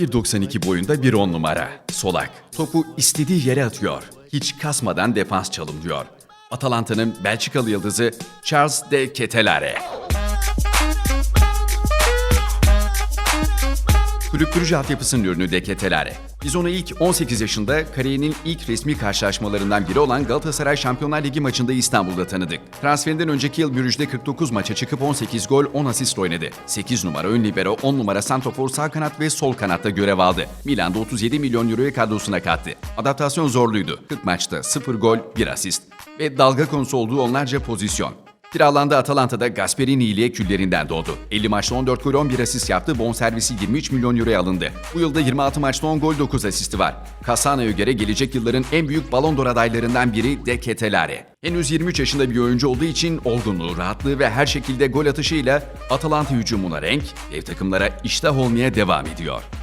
1.92 boyunda bir 10 numara. Solak. Topu istediği yere atıyor. Hiç kasmadan defans çalımlıyor. Atalanta'nın Belçikalı yıldızı Charles de Ketelare. Brugge altyapısının ürünü de Ketelare. Biz onu ilk 18 yaşında kariyerinin ilk resmi karşılaşmalarından biri olan Galatasaray Şampiyonlar Ligi maçında İstanbul'da tanıdık. Transferinden önceki yıl Brugge'de 49 maça çıkıp 18 gol 10 asist oynadı. 8 numara ön libero, 10 numara santrofor sağ kanat ve sol kanatta görev aldı. Milan'da 37 milyon euroya kadrosuna kattı. Adaptasyon zorluydu. 40 maçta 0 gol 1 asist ve dalga konusu olduğu onlarca pozisyon. Kiralandı Atalanta'da Gasperini ile küllerinden doğdu. 50 maçta 14 gol 11 asist yaptı, bonservisi 23 milyon euroya alındı. Bu yılda 26 maçta 10 gol 9 asisti var. Casana'ya göre gelecek yılların en büyük Ballon d'Or adaylarından biri De Ketelare. Henüz 23 yaşında bir oyuncu olduğu için olgunluğu, rahatlığı ve her şekilde gol atışıyla Atalanta hücumuna renk, dev takımlara iştah olmaya devam ediyor.